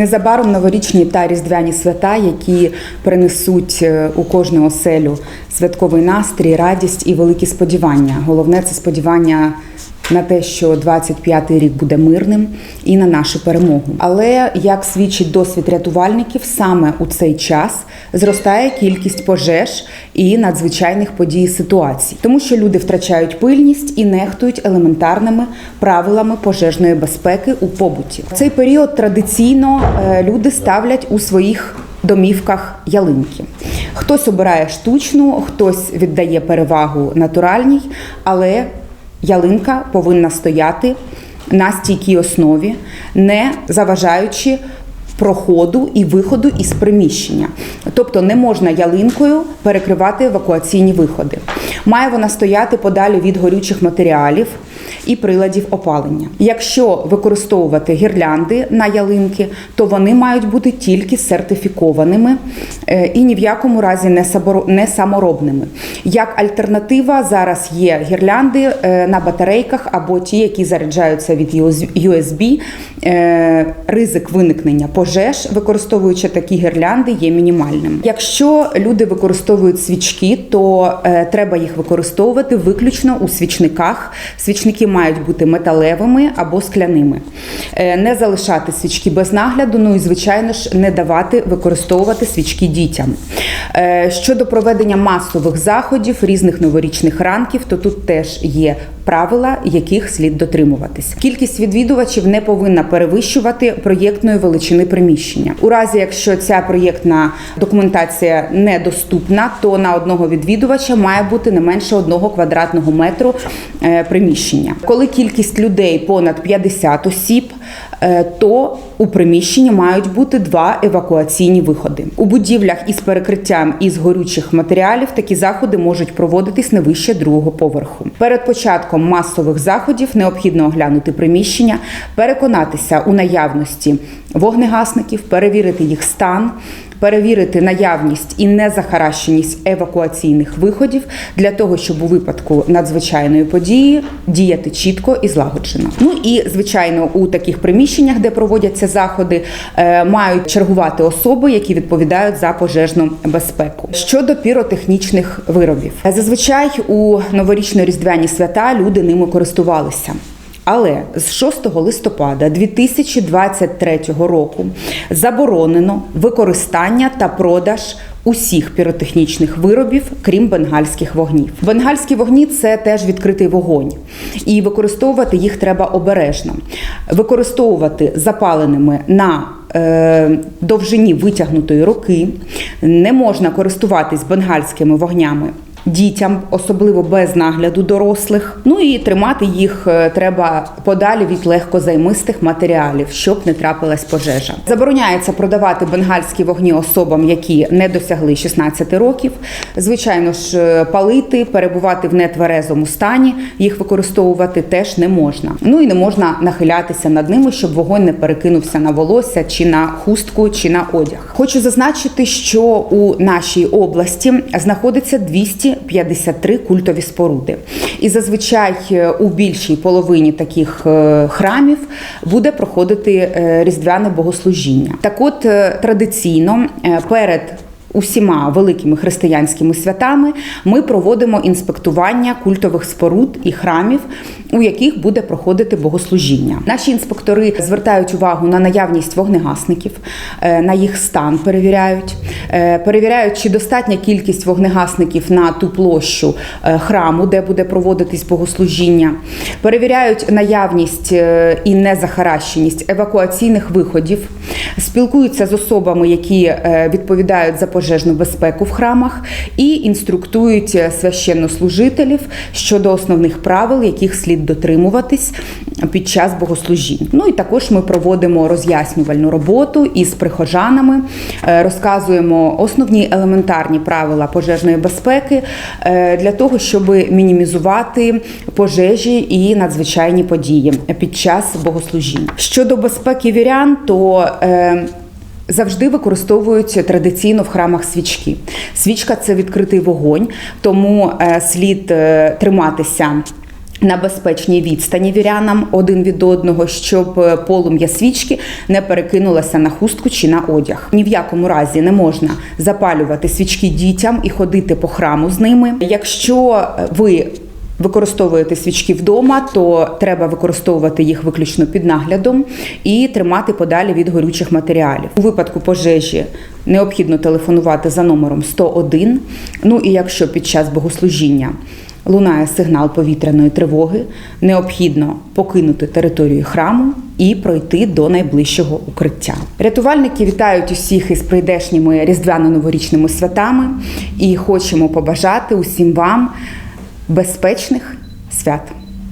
Незабаром новорічні та різдвяні свята, які принесуть е, у кожну оселю святковий настрій, радість і великі сподівання. Головне це сподівання. На те, що 25-й рік буде мирним і на нашу перемогу. Але як свідчить досвід рятувальників, саме у цей час зростає кількість пожеж і надзвичайних подій ситуацій, тому що люди втрачають пильність і нехтують елементарними правилами пожежної безпеки у побуті. В цей період традиційно е, люди ставлять у своїх домівках ялинки. Хтось обирає штучну, хтось віддає перевагу натуральній, але ялинка повинна стояти на стійкій основі, не заважаючи проходу і виходу із приміщення. Тобто не можна ялинкою перекривати евакуаційні виходи. Має вона стояти подалі від горючих матеріалів і приладів опалення. Якщо використовувати гірлянди на ялинки, то вони мають бути тільки сертифікованими е, і ні в якому разі не саморобними. Як альтернатива зараз є гірлянди е, на батарейках або ті, які заряджаються від USB. Е, Ризик виникнення пожеж, використовуючи такі гірлянди, є мінімальним. Якщо люди використовують свічки, то е, треба їх використовувати виключно у свічниках. Свічники мають бути металевими або скляними. Не залишати свічки без нагляду, ну і звичайно ж не давати використовувати свічки дітям. Щодо проведення масових заходів, різних новорічних ранків, то тут теж є правила, яких слід дотримуватись. Кількість відвідувачів не повинна перевищувати проєктної величини приміщення. У разі, якщо ця проєктна документація недоступна, то на одного відвідувача має бути не менше одного квадратного метру е, приміщення. Коли кількість людей понад 50 осіб, е, то у приміщенні мають бути два евакуаційні виходи. У будівлях із перекриттям із горючих матеріалів такі заходи можуть проводитись не вище другого поверху. Перед початком масових заходів необхідно оглянути приміщення, переконатися у наявності вогнегасників, перевірити їх стан. Перевірити наявність і незахаращеність евакуаційних виходів для того, щоб у випадку надзвичайної події діяти чітко і злагоджено. Ну і звичайно, у таких приміщеннях, де проводяться заходи, е, мають чергувати особи, які відповідають за пожежну безпеку. Щодо піротехнічних виробів, зазвичай у новорічно-різдвяні свята люди ними користувалися. Але з 6 листопада 2023 року заборонено використання та продаж усіх піротехнічних виробів, крім бенгальських вогнів. Бенгальські вогні це теж відкритий вогонь, і використовувати їх треба обережно. Використовувати запаленими на е, довжині витягнутої руки не можна користуватись бенгальськими вогнями дітям, особливо без нагляду дорослих. Ну і тримати їх е, треба подалі від легкозаймистих матеріалів, щоб не трапилась пожежа. Забороняється продавати бенгальські вогні особам, які не досягли 16 років. Звичайно ж, е, палити, перебувати в нетверезому стані, їх використовувати теж не можна. Ну і не можна нахилятися над ними, щоб вогонь не перекинувся на волосся чи на хустку, чи на одяг. Хочу зазначити, що у нашій області знаходиться 253 культові споруди. І зазвичай е, у більшій половині таких е, храмів буде проходити е, різдвяне богослужіння. Так от традиційно перед Усіма великими християнськими святами ми проводимо інспектування культових споруд і храмів, у яких буде проходити богослужіння. Наші інспектори звертають увагу на наявність вогнегасників, е, на їх стан перевіряють, е, перевіряють, чи достатня кількість вогнегасників на ту площу е, храму, де буде проводитись богослужіння, перевіряють наявність і незахаращеність евакуаційних виходів, спілкуються з особами, які відповідають за пожежну безпеку в храмах, і інструктують е, священнослужителів щодо основних правил, яких слід дотримуватись під час богослужінь. Ну і також ми проводимо роз'яснювальну роботу із прихожанами, е, розказуємо основні елементарні правила пожежної безпеки е, для того, щоб мінімізувати пожежі і надзвичайні події під час богослужінь. Щодо безпеки вірян, то Завжди використовують традиційно в храмах свічки. Свічка це відкритий вогонь, тому е, слід е, триматися на безпечній відстані вірянам один від одного, щоб е, полум'я свічки не перекинулося на хустку чи на одяг. Ні в якому разі не можна запалювати свічки дітям і ходити по храму з ними. Якщо ви використовуєте свічки вдома, то треба використовувати їх виключно під наглядом і тримати подалі від горючих матеріалів. У випадку пожежі необхідно телефонувати за номером 101. Ну і якщо під час богослужіння лунає сигнал повітряної тривоги, необхідно покинути територію храму і пройти до найближчого укриття. Рятувальники вітають усіх із прийдешніми різдвяно-новорічними святами і хочемо побажати усім вам безпечних свят.